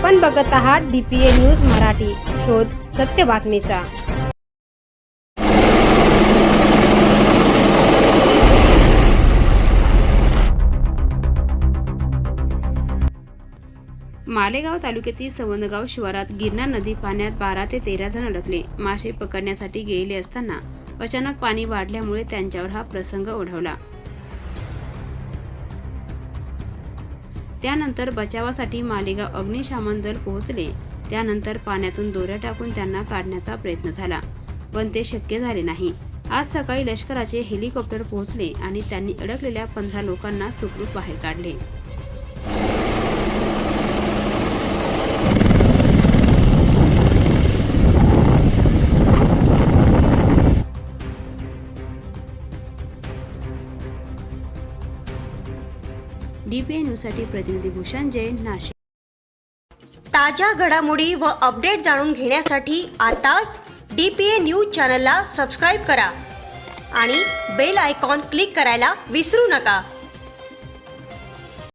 आपण बघत आहात डीपीए न्यूज मराठी. शोध सत्य बातमीचा. मालेगाव तालुक्यातील सवंदगाव शिवारात गिरणा नदी पाण्यात बारा ते तेरा जण अडकले. मासे पकडण्यासाठी गेले असताना अचानक पाणी वाढल्यामुळे त्यांच्यावर हा प्रसंग ओढवला. त्यानंतर बचावासाठी मालेगाव अग्निशामन दल पोहोचले. त्यानंतर पाण्यातून दोऱ्या टाकून त्यांना काढण्याचा प्रयत्न झाला पण ते शक्य झाले नाही. आज सकाळी लष्कराचे हेलिकॉप्टर पोहोचले आणि त्यांनी अडकलेल्या पंधरा लोकांना सुखरूप बाहेर काढले. डीपीए न्यूजसाठी प्रतिनिधी भूषण जैन नाशिक. ताज्या घडामोडी व अपडेट जाणून घेण्यासाठी आताच डी पी ए न्यूज चॅनलला सबस्क्राईब करा आणि बेल आयकॉन क्लिक करायला विसरू नका.